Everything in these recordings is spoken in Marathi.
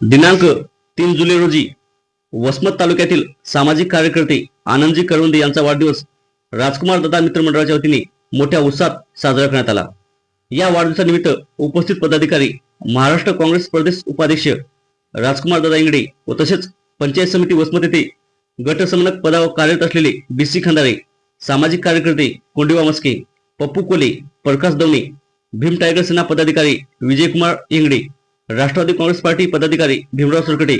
दिनांक तीन जुलै रोजी वसमत तालुक्यातील सामाजिक कार्यकर्ते आनंदजी करवंदे यांचा वाढदिवस राजकुमार दत्ता मित्र मंडळाच्या वतीने मोठ्या उत्साहात साजरा करण्यात आला. या वाढदिवसानिमित्त उपस्थित पदाधिकारी महाराष्ट्र काँग्रेस प्रदेश उपाध्यक्ष राजकुमार दादा इंगडे व तसेच पंचायत समिती वसमत येथे गट संगणक पदावर कार्यरत असलेले बी सी खंदारे सामाजिक कार्यकर्ते कोंडिवा मस्के पप्पू कोले प्रकाश दवणे भीम टायगर सेना पदाधिकारी विजयकुमार इंगडे राष्ट्रवादी काँग्रेस पार्टी पदाधिकारी भीमराव सरकटे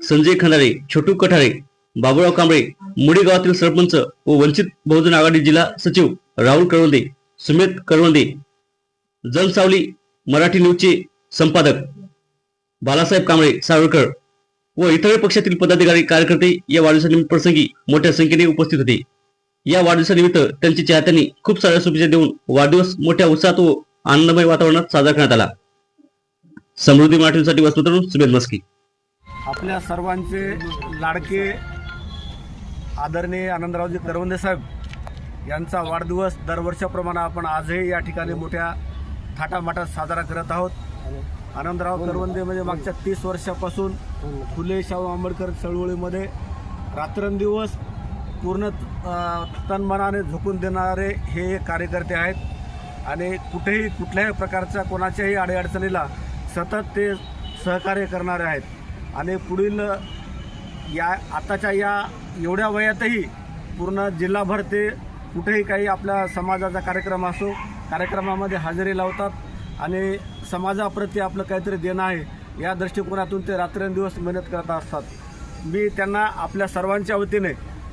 संजय खंदारे छोटू कठारे बाबुराव कांबळे मुडी गावातील सरपंच व वंचित बहुजन आघाडी जिल्हा सचिव राहुल करवंदे सुमित करवंदे जनसावली मराठी न्यूजचे संपादक बालासाहेब कांबळे सावरकर व इतर पक्षातील पदाधिकारी कार्यकर्ते या वाढदिवसानिमित्त प्रसंगी मोठ्या संख्येने उपस्थित होते. या वाढदिवसानिमित्त त्यांच्या चाहत्यांनी खूप साऱ्या शुभेच्छा देऊन वाढदिवस मोठ्या उत्साहात व आनंदमय वातावरणात साजरा करण्यात आला. समृद्धी मराठीसाठी वसंतरून सुबेद मस्की आपल्या सर्वांचे लाडके आदरणीय आनंदरावजी करवंदे साहेब यांचा वाढदिवस दरवर्षाप्रमाणे आपण आजही या ठिकाणी मोठ्या थाटामाटात साजरा करत आहोत. आनंदराव करवंदे म्हणजे मागच्या तीस वर्षापासून फुले शाहू आंबेडकर चळवळीमध्ये रात्रंदिवस पूर्ण तनमनाने झोकून देणारे हे कार्यकर्ते आहेत. आणि कुठेही कुठल्याही प्रकारच्या कोणाच्याही अडीअडचणीला सतत ते सहकार्य करणारे आहेत. आणि पुढील या आताच्या या एवढ्या वयातही पूर्ण जिल्हाभर ते कुठेही काही आपल्या समाजाचा कार्यक्रम असो कार्यक्रमामध्ये हजेरी लावतात आणि समाजाप्रती आपलं काहीतरी देणं आहे या दृष्टिकोनातून ते रात्रंदिवस मेहनत करत असतात. मी त्यांना आपल्या सर्वांच्या वतीने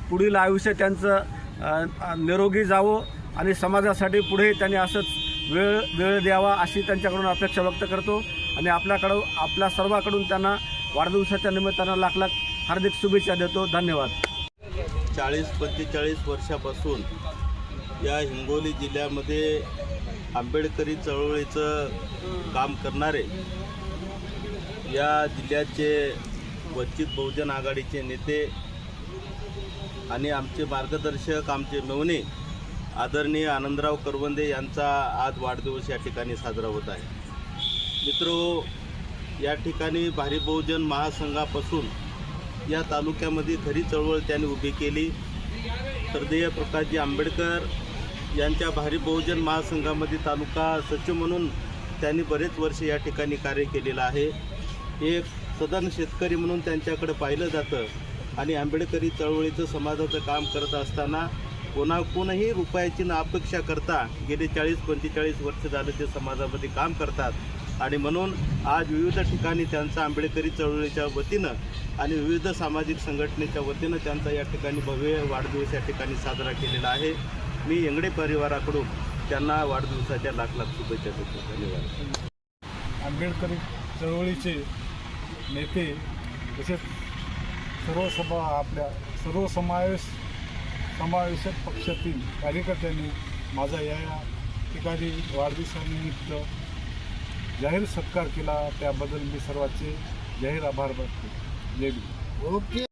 पुढील आयुष्य त्यांचं निरोगी जावं आणि समाजासाठी पुढे त्यांनी असंच वेळ वेळ द्यावा अशी त्यांच्याकडून अपेक्षा व्यक्त करतो. आणि आपल्याकडं आपल्या सर्वाकडून त्यांना वाढदिवसाच्या निमित्तानं लाख लाख हार्दिक शुभेच्छा देतो. धन्यवाद. चाळीस पंचेचाळीस वर्षापासून या हिंगोली जिल्ह्यामध्ये आंबेडकरी चळवळीचं काम करणारे या जिल्ह्याचे वंचित बहुजन आघाडीचे नेते आणि आमचे मार्गदर्शक आमचे मेवणे आदरणीय आनंदराव करवंदे यांचा आज वाढदिवस या ठिकाणी साजरा होत आहे. मित्रो या ठिकाणी भारी बहुजन महासंघापासून या तालुक्यामध्ये खरी चळवळ त्यांनी उभी केली. श्रद्धेय प्रकाशजी आंबेडकर यांच्या भारी बहुजन महासंघामध्ये तालुका सचिव म्हणून त्यांनी बरेच वर्ष या ठिकाणी कार्य केलेलं आहे. एक सदन शेतकरी म्हणून त्यांच्याकडे पाहिलं जातं आणि आंबेडकरी चळवळीचं समाजाचं काम करत असताना कोणाकोणही रुपयाची न अपेक्षा करता गेले चाळीस पंचेचाळीस वर्ष झालं ते समाजामध्ये काम करतात. आणि म्हणून आज विविध ठिकाणी त्यांचा आंबेडकरी चळवळीच्या वतीनं आणि विविध सामाजिक संघटनेच्या वतीनं त्यांचा या ठिकाणी भव्य वाढदिवस या ठिकाणी साजरा केलेला आहे. मी येंगडे परिवाराकडून त्यांना वाढदिवसाच्या लाख लाख शुभेच्छा देतो. धन्यवाद. आंबेडकरी चळवळीचे नेते तसेच सर्वसभा आपल्या सर्व समावेश समावेशक पक्षातील कार्यकर्त्यांनी माझा या या ठिकाणी वाढदिवसानिमित्त जाहीर सत्कार केला. त्याबद्दल मी सर्वांचे जाहीर आभार मानतो. जय ओके.